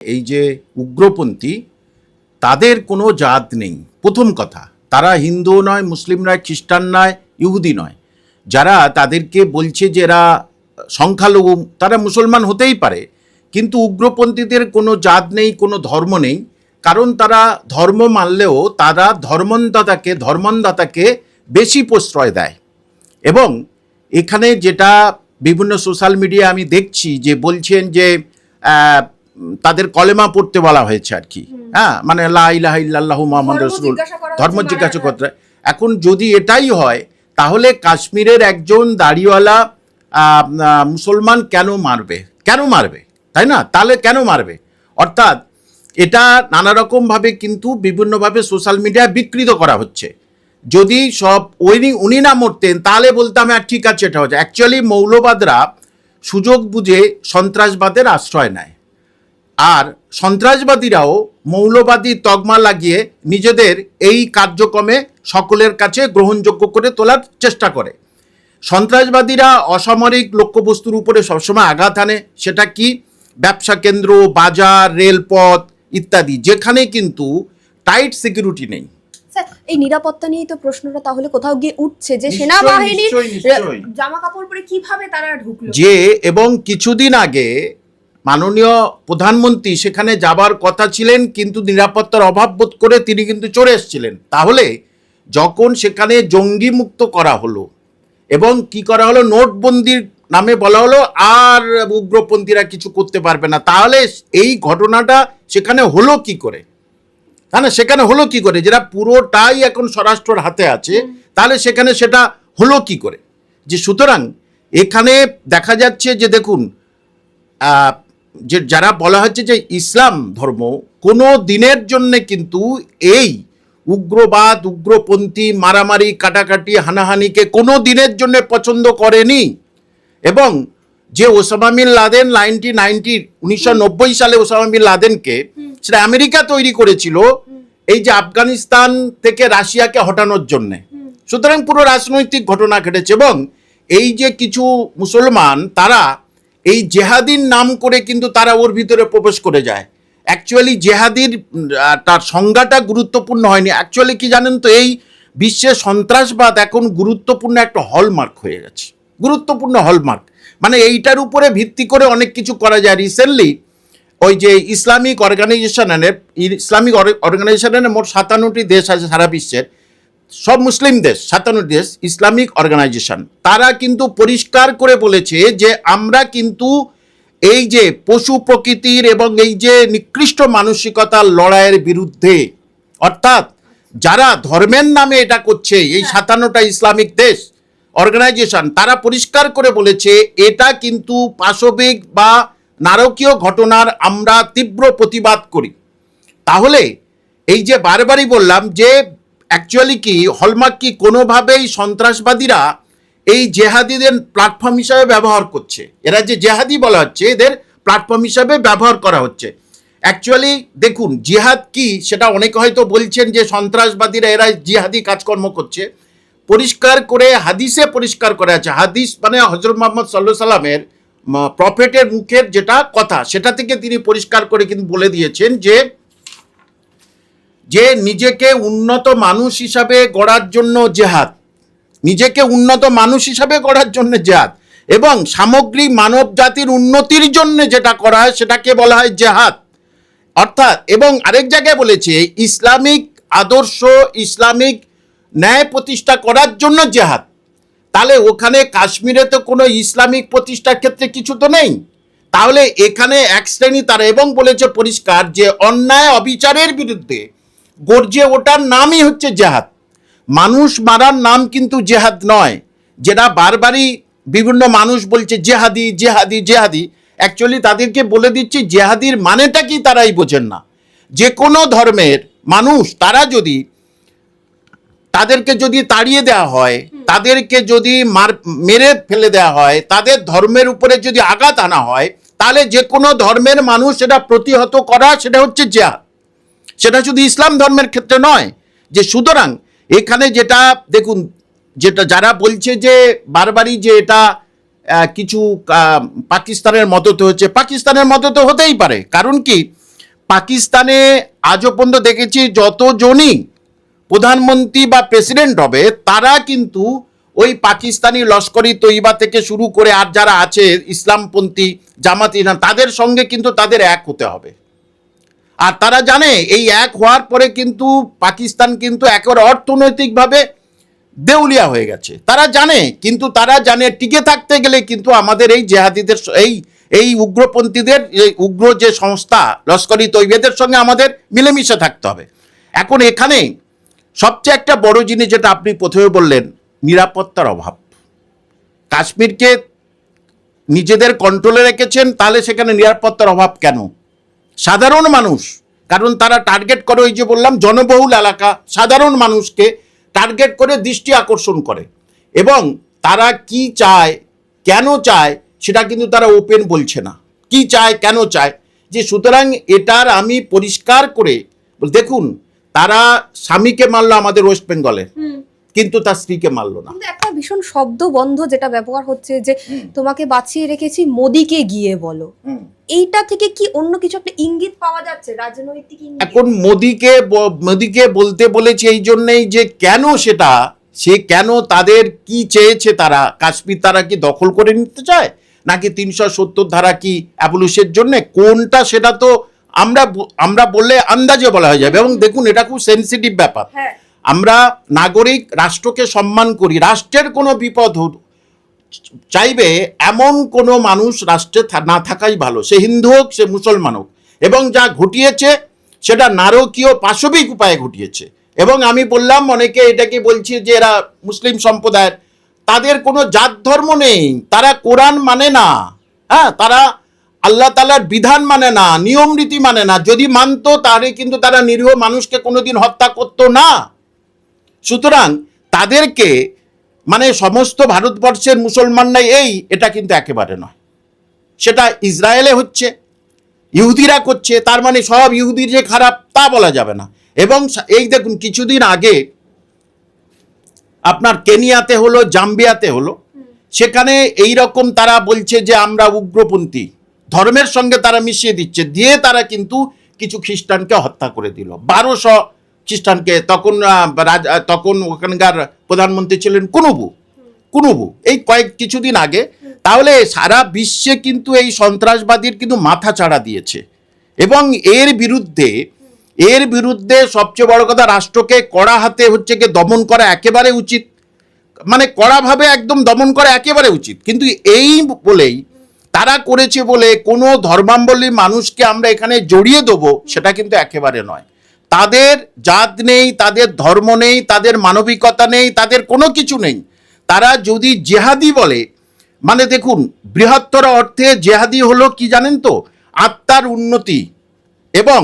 এই যে উগ্রপন্থী, তাদের কোনো জাত নেই। প্রথম কথা, তারা হিন্দু নয়, মুসলিম নয়, খ্রিস্টান নয়, ইহুদি নয়। যারা তাদেরকে বলছে যে এরা সংখ্যালঘু, তারা মুসলমান হতেই পারে, কিন্তু উগ্রপন্থীদের কোনো জাত নেই, কোনো ধর্ম নেই। কারণ তারা ধর্ম মানলেও তারা ধর্মন্দাতাকে ধর্মন্দাতাকে বেশি প্রশ্রয় দেয়। এবং এখানে যেটা বিভিন্ন সোশ্যাল মিডিয়া আমি দেখছি যে বলছেন যে তাদের কলেমা পড়তে বলা হয়েছে আর কি। হ্যাঁ মানে লা ইলাহা ইল্লাল্লাহু মুহাম্মাদ জিজ্ঞাসা ধর্ম জিজ্ঞাসা করতে এখন যদি এটাই হয় তাহলে কাশ্মীরের একজন দাড়িওয়ালা মুসলমান কেন মারবে? কেন মারবে? তাই না? তাহলে কেন মারবে? অর্থাৎ এটা নানা রকমভাবে কিন্তু বিভিন্নভাবে সোশ্যাল মিডিয়ায় বিকৃত করা হচ্ছে। যদি সব উনি উনি না মরতেন তাহলে বলতাম হ্যাঁ ঠিক আছে এটা হচ্ছে অ্যাকচুয়ালি মৌলবাদরা সুযোগ বুঝে সন্ত্রাসবাদের আশ্রয় নেয়। আর সন্ত্রাসবাদীরাও মৌলবাদী তকমা লাগিয়ে নিজেদের এই কার্যক্রমে সকলের কাছে গ্রহণযোগ্য করে তোলার চেষ্টা করে। সন্ত্রাসবাদীরা অসামরিক লক্ষ্যবস্তুর উপরে সবসময় আঘাত আনে সেটা কি? ব্যবসা কেন্দ্র বাজার রেলপথ ইত্যাদি যেখানে কিন্তু টাইট সিকিউরিটি নেই। এই নিরাপত্তা নিয়েই তো প্রশ্নটা তাহলে কোথাও গিয়ে উঠছে যে সেনাবাহিনীর। জামা কাপড় পরে কীভাবে তারা ঢুকলো? যে এবং কিছুদিন আগে মাননীয় প্রধানমন্ত্রী সেখানে যাবার কথা ছিলেন কিন্তু নিরাপত্তার অভাব বোধ করে তিনি কিন্তু চলে এসেছিলেন। তাহলে যখন সেখানে জঙ্গি মুক্ত করা হলো এবং কি করা হলো নোটবন্দির নামে বলা হলো আর উগ্রপন্থীরা কিছু করতে পারবে না তাহলে এই ঘটনাটা সেখানে হলো কি করে? তাই না সেখানে হলো কি করে? যেটা পুরোটাই এখন স্বরাষ্ট্রর হাতে আছে তাহলে সেখানে সেটা হলো কি করে? যে সুতরাং এখানে দেখা যাচ্ছে যে দেখুন যে যারা বলা হচ্ছে যে ইসলাম ধর্ম কোনো দিনের জন্য কিন্তু এই উগ্রবাদ উগ্রপন্থী মারামারি কাটাকাটি হানাহানিকে কোনো দিনের জন্য পছন্দ করেনি। এবং যে Osama bin Laden ninety ninety উনিশশো নব্বই সালে ওসামা বিন লাদেনকে সেটা আমেরিকা তৈরি করেছিল এই যে আফগানিস্তান থেকে রাশিয়াকে হটানোর জন্যে। সুতরাং পুরো রাজনৈতিক ঘটনা ঘটেছে এবং এই যে কিছু মুসলমান তারা এই জেহাদির নাম করে কিন্তু তারা ওর ভিতরে প্রবেশ করে যায়। অ্যাকচুয়ালি জেহাদির তার সংজ্ঞাটা গুরুত্বপূর্ণ হয়নি। অ্যাকচুয়ালি কি জানেন তো, এই বিশ্বে সন্ত্রাসবাদ এখন গুরুত্বপূর্ণ একটা হলমার্ক হয়ে গেছে। গুরুত্বপূর্ণ হলমার্ক মানে এইটার উপরে ভিত্তি করে অনেক কিছু করা যায়। রিসেন্টলি ওই যে ইসলামিক অর্গানাইজেশনের ইসলামিক অর্গানাইজেশনের মোট সাতান্নটি দেশ আছে সারা বিশ্বের। সব মুসলিম দেশ সাতান্ন দেশ ইসলামিক অর্গানাইজেশন তারা কিন্তু পরিষ্কার করে বলেছে যে আমরা কিন্তু এই যে পশু প্রকৃতির এবং এই যে নিকৃষ্ট মানসিকতার লড়াইয়ের বিরুদ্ধে অর্থাৎ যারা ধর্মের নামে এটা করছে এই সাতান্নটা ইসলামিক দেশ অর্গানাইজেশন তারা পরিষ্কার করে বলেছে এটা কিন্তু পাশবিক বা নারকীয় ঘটনার আমরা তীব্র প্রতিবাদ করি। তাহলে এই যে বারবারই বললাম যে অ্যাকচুয়ালি কি হলমার্ক কি, কোনোভাবেই সন্ত্রাসবাদীরা এই জেহাদিদের প্ল্যাটফর্ম হিসাবে ব্যবহার করছে। এরা যে জেহাদি বলা হচ্ছে, এদের প্ল্যাটফর্ম হিসাবে ব্যবহার করা হচ্ছে। অ্যাকচুয়ালি দেখুন, জিহাদ কি, সেটা অনেকে হয়তো বলছেন যে সন্ত্রাসবাদীরা এরা জিহাদি কাজকর্ম করছে। পরিষ্কার করে হাদিসে পরিষ্কার করা আছে। হাদিস মানে হজরত মোহাম্মদ সাল্লাহ সাল্লামের প্রফেটের মুখের যেটা কথা, সেটা থেকে তিনি পরিষ্কার করে কিন্তু বলে দিয়েছেন যে যে নিজেকে উন্নত মানুষ হিসাবে গড়ার জন্য জেহাদ। নিজেকে উন্নত মানুষ হিসাবে গড়ার জন্য জেহাদ। এবং সামগ্রিক মানব জাতির উন্নতির জন্য যেটা করা হয়, সেটাকে বলা হয় জেহাদ। অর্থাৎ, এবং আরেক জায়গায় বলেছে, ইসলামিক আদর্শ, ইসলামিক ন্যায় প্রতিষ্ঠা করার জন্য জেহাদ। তাহলে ওখানে কাশ্মীরে তো কোনো ইসলামিক প্রতিষ্ঠার ক্ষেত্রে কিছু তো নেই। তাহলে এখানে এক শ্রেণি তারা, এবং বলেছে পরিষ্কার যে অন্যায় অবিচারের বিরুদ্ধে গর্জে ওটার নামই হচ্ছে জেহাদ। মানুষ মারার নাম কিন্তু জেহাদ নয়। যেটা বারবারই বিভিন্ন মানুষ বলছে, জেহাদি জেহাদি জেহাদি। অ্যাকচুয়ালি তাদেরকে বলে দিচ্ছি, জেহাদির মানেটা কি তারাই বোঝেন না। যে কোনো ধর্মের মানুষ, তারা যদি তাদেরকে যদি তাড়িয়ে দেওয়া হয়, তাদেরকে যদি মার, মেরে ফেলে দেওয়া হয়, তাদের ধর্মের উপরে যদি আঘাত আনা হয়, তাহলে যে কোনো ধর্মের মানুষ সেটা প্রতিহত করা সেটা হচ্ছে জেহাদ। সেটা শুধু ইসলাম ধর্মের ক্ষেত্রে নয়, যে সুতরাং এখানে যেটা, দেখুন, যেটা যারা বলছে যে বারবারই যে এটা কিছু পাকিস্তানের মদতে হচ্ছে পাকিস্তানের মদতে হতেই পারে। কারণ কি? পাকিস্তানে আজও পর্যন্ত দেখেছি যতজনই প্রধানমন্ত্রী বা প্রেসিডেন্ট হবে, তারা কিন্তু ওই পাকিস্তানি লস্করি তৈবা থেকে শুরু করে আর যারা আছে ইসলামপন্থী জামাত ইরান তাদের সঙ্গে কিন্তু তাদের এক হতে হবে। আর তারা জানে, এই এক হওয়ার পরে কিন্তু পাকিস্তান কিন্তু একেবারে অর্থনৈতিকভাবে দেউলিয়া হয়ে গেছে। তারা জানে, কিন্তু তারা জানে টিকে থাকতে গেলে কিন্তু আমাদের এই জেহাদিদের এই এই উগ্রপন্থীদের, এই উগ্র যে সংস্থা লস্করি তৈবেদের সঙ্গে আমাদের মিলেমিশে থাকতে হবে। এখন এখানে সবচেয়ে একটা বড় জিনিস যেটা আপনি প্রথমে বললেন, নিরাপত্তার অভাব। কাশ্মীরকে নিজেদের কন্ট্রোলে রেখেছেন, তাহলে সেখানে নিরাপত্তার অভাব কেন? সাধারণ মানুষ, কারণ তারা টার্গেট করে ওই যে বললাম, জনবহুল এলাকা, সাধারণ মানুষকে টার্গেট করে দৃষ্টি আকর্ষণ করে। এবং তারা কি চায়, কেন চায়, সেটা কিন্তু তারা ওপেন বলছে না। কি চায়, কেন চায়? যে সুতরাং এটার আমি পরিষ্কার করে, দেখুন, তারা স্বামীকে মারলো আমাদের ওয়েস্ট বেঙ্গলে কিন্তু তার স্ত্রীকে মারলো না। একটা ভীষণ শব্দ বন্ধ যেটা ব্যবহার হচ্ছে যে তোমাকে বাঁচিয়ে রেখেছি মোদিকে গিয়ে বলো। এইটা থেকে কি অন্য কিছু একটা ইঙ্গিত পাওয়া যাচ্ছে? রাজনৈতিক এখন মোদিকে মোদিকে বলতে বলেছে এই জন্যেই যে কেন সেটা সে কেন তাদের কি চেয়েছে তারা? কাশ্মীর তারা কি দখল করে নিতে চায়? নাকি তিনশো সত্তর ধারা কি অ্যাবলিশের জন্য? কোনটা সেটা তো আমরা আমরা বললে আন্দাজে বলা হয়ে যাবে। এবং দেখুন এটা খুব সেন্সিটিভ ব্যাপার। হ্যাঁ। আমরা নাগরিক রাষ্ট্রকে সম্মান করি, রাষ্ট্রের কোনো বিপদ চাইবে এমন কোনো মানুষ রাষ্ট্রে না থাকাই ভালো, সে হিন্দু হোক, সে মুসলমান হোক। এবং যা ঘটিয়েছে, সেটা নারকীয় পাশবিক উপায়ে ঘটিয়েছে। এবং আমি বললাম, অনেকে এটাকে বলছি যে এরা মুসলিম সম্প্রদায়ের, তাদের কোনো জাত ধর্ম নেই, তারা কোরআন মানে না। হ্যাঁ তারা আল্লাহ তালার বিধান মানে না, নিয়ম রীতি মানে না। যদি মানতো তাহলে কিন্তু তারা নিরীহ মানুষকে কোনোদিন হত্যা করতো না। সুতরাং তাদেরকে মানে সমস্ত ভারতবর্ষের মুসলমানরাই এই, এটা কিন্তু একেবারে নয়। সেটা ইসরায়েলে হচ্ছে, ইহুদিরা করছে, তার মানে সব ইহুদির যে খারাপ, তা বলা যাবে না। এবং এই দেখুন, কিছুদিন আগে আপনার কেনিয়াতে হলো, জাম্বিয়াতে হলো, সেখানে এই রকম তারা বলছে যে আমরা উগ্রপন্থী। ধর্মের সঙ্গে তারা মিশিয়ে দিচ্ছে, দিয়ে তারা কিন্তু কিছু খ্রিস্টানকে হত্যা করে দিল। বারোশো খ্রিস্টানকে তখন তখন ওখানকার প্রধানমন্ত্রী ছিলেন কুনুবু। কুনুবু। এই কয়েক কিছুদিন আগে। তাহলে সারা বিশ্বে কিন্তু এই সন্ত্রাসবাদীর কিন্তু মাথা চাড়া দিয়েছে। এবং এর বিরুদ্ধে এর বিরুদ্ধে সবচেয়ে বড় কথা রাষ্ট্রকে কড়া হাতে হচ্ছে কি দমন করা একেবারে উচিত। মানে কড়াভাবে একদম দমন করা একেবারে উচিত। কিন্তু এই বলেই তারা করেছে বলে কোনো ধর্মাবলী মানুষকে আমরা এখানে জড়িয়ে দেবো, সেটা কিন্তু একেবারে নয়। তাদের জাত নেই তাদের ধর্ম নেই তাদের মানবিকতা নেই তাদের কোনো কিছু নেই। তারা যদি জেহাদি বলে মানে দেখুন বৃহত্তর অর্থে জেহাদি হলো কি জানেন তো? আত্মার উন্নতি এবং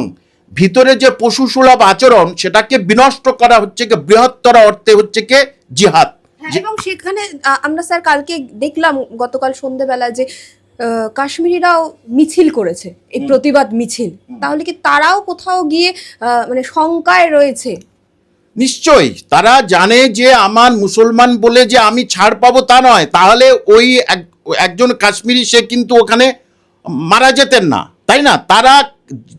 ভিতরে যে পশু সুলভ আচরণ সেটাকে বিনষ্ট করা হচ্ছে কি বৃহত্তর অর্থে হচ্ছে কি জিহাদ। হ্যাঁ, এবং সেখানে আমরা স্যার কালকে দেখলাম গতকাল সন্ধেবেলা যে কাশ্মীরিরাও মিছিল করেছে এই প্রতিবাদ মিছিল। তাহলে কি তারাও কোথাও গিয়ে মানে শঙ্কায় রয়েছে? নিশ্চয়ই তারা জানে যে আমার মুসলমান বলে যে আমি ছাড় পাবো তা নয়। তাহলে ওই এক- একজন কাশ্মীরি সে কিন্তু ওখানে মারা যেতেন না তাই না? তারা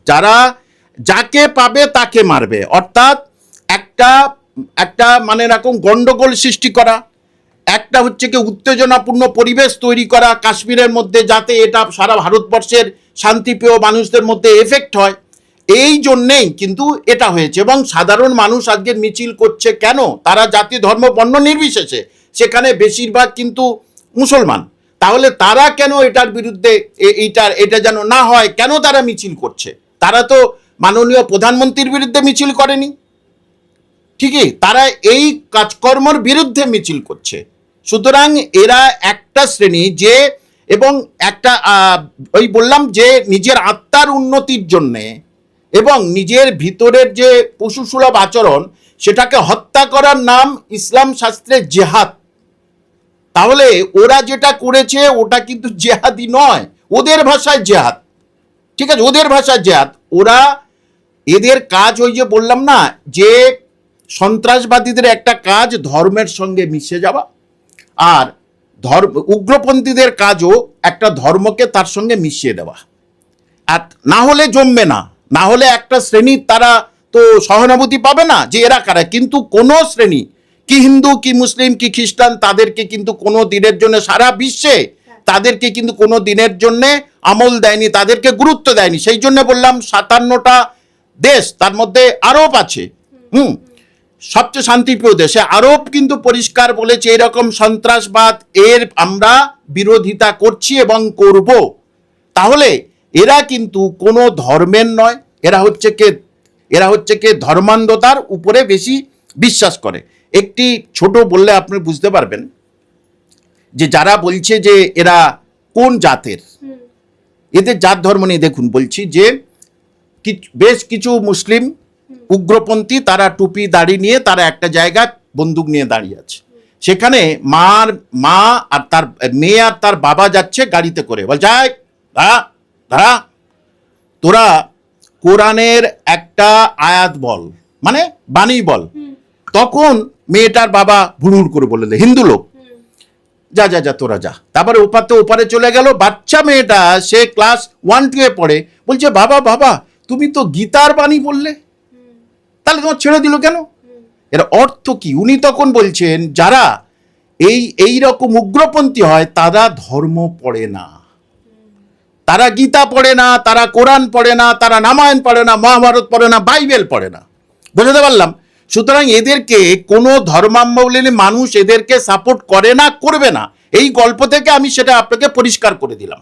যারা যাকে পাবে তাকে মারবে। অর্থাৎ একটা একটা মানে এরকম গন্ডগোল সৃষ্টি করা একটা হচ্ছে কি উত্তেজনাপূর্ণ পরিবেশ তৈরি করা কাশ্মীরের মধ্যে যাতে এটা সারা ভারতবর্ষের শান্তিপ্রিয় মানুষদের মধ্যে এফেক্ট হয়। এই জন্যেই কিন্তু এটা হয়েছে এবং সাধারণ মানুষ আজকে মিছিল করছে কেন? তারা জাতি, ধর্ম, বর্ণ নির্বিশেষে সেখানে বেশিরভাগ কিন্তু মুসলমান। তাহলে তারা কেন এটার বিরুদ্ধে এইটার এটা যেন না হয়, কেন তারা মিছিল করছে? তারা তো মাননীয় প্রধানমন্ত্রীর বিরুদ্ধে মিছিল করেনি। ঠিকই? তারা এই কাজকর্মর বিরুদ্ধে মিছিল করছে। সুতরাং এরা একটা শ্রেণি যে এবং একটা ওই বললাম যে নিজের আত্মার উন্নতির জন্যে এবং নিজের ভিতরের যে পশুসুলভ আচরণ সেটাকে হত্যা করার নাম ইসলাম শাস্ত্রে জেহাদ। তাহলে ওরা যেটা করেছে ওটা কিন্তু জেহাদি নয়, ওদের ভাষায় জেহাদ। ঠিক আছে, ওদের ভাষায় জেহাদ। ওরা এদের কাজ ওই যে বললাম না, যে সন্ত্রাসবাদীদের একটা কাজ ধর্মের সঙ্গে মিশে যাওয়া। আর ধর্ম, উগ্রপন্থীদের কাজও একটা ধর্মকে তার সঙ্গে মিশিয়ে দেওয়া। আর না হলে জমবে না না হলে একটা শ্রেণির তারা তো সহানুভূতি পাবে না যে এরা কারা, কিন্তু কোনো শ্রেণি, কি হিন্দু, কি মুসলিম, কি খ্রিস্টান, তাদেরকে কিন্তু কোনো দিনের জন্য সারা বিশ্বে তাদেরকে কিন্তু কোনো দিনের জন্য আমল দেয়নি, তাদেরকে গুরুত্ব দেয়নি। সেই জন্য বললাম সাতান্নটা দেশ তার মধ্যে আরব আছে। হুম সবচেয়ে শান্তিপ্রিয় দেশে আরব কিন্তু পরিষ্কার বলেছে এরকম সন্ত্রাসবাদ এর আমরা বিরোধিতা করছি এবং করব। তাহলে এরা কিন্তু কোনো ধর্মের নয় এরা হচ্ছে কে এরা হচ্ছে কে ধর্মান্ধতার উপরে বেশি বিশ্বাস করে। একটি ছোট বললে আপনি বুঝতে পারবেন যে যারা বলছে যে এরা কোন জাতের এদের জাত ধর্ম নিয়ে দেখুন বলছি যে বেশ কিছু মুসলিম উগ্রপন্থী তারা টুপি দাড়ি নিয়ে তারা একটা জায়গায় বন্দুক নিয়ে দাঁড়িয়ে আছে। সেখানে মার মা আর তার মেয়ে আর তার বাবা যাচ্ছে গাড়িতে করে। বল যাই দাঁড়া দাঁড়া। তোরা কোরআনের একটা আয়াত বল মানে বাণী বল। তখন মেয়েটার বাবা ভুড়ুর করে বলে দেয়, হিন্দু লোক যা যা যা তোরা যা। তারপরে ওপাতে ওপারে চলে গেল বাচ্চা মেয়েটা সে ক্লাস ওয়ান টু এ পড়ে। বলছে বাবা বাবা তুমি তো গীতার বাণী বললে? তাহলে তোমার ছেড়ে দিল কেন? এর অর্থ কি? উনি তখন বলছেন, যারা এই এই রকম উগ্রপন্থী হয়, তারা ধর্ম পড়ে না। তারা গীতা পড়ে না, তারা কোরআন পড়ে না, তারা রামায়ণ পড়ে না, মহাভারত পড়ে না, বাইবেল পড়ে না। বুঝতে পারলাম? সুতরাং এদেরকে কোনো ধর্মাবলম্বী মানুষ এদেরকে সাপোর্ট করে না, করবে না। এই গল্প থেকে আমি সেটা আপনাকে পরিষ্কার করে দিলাম।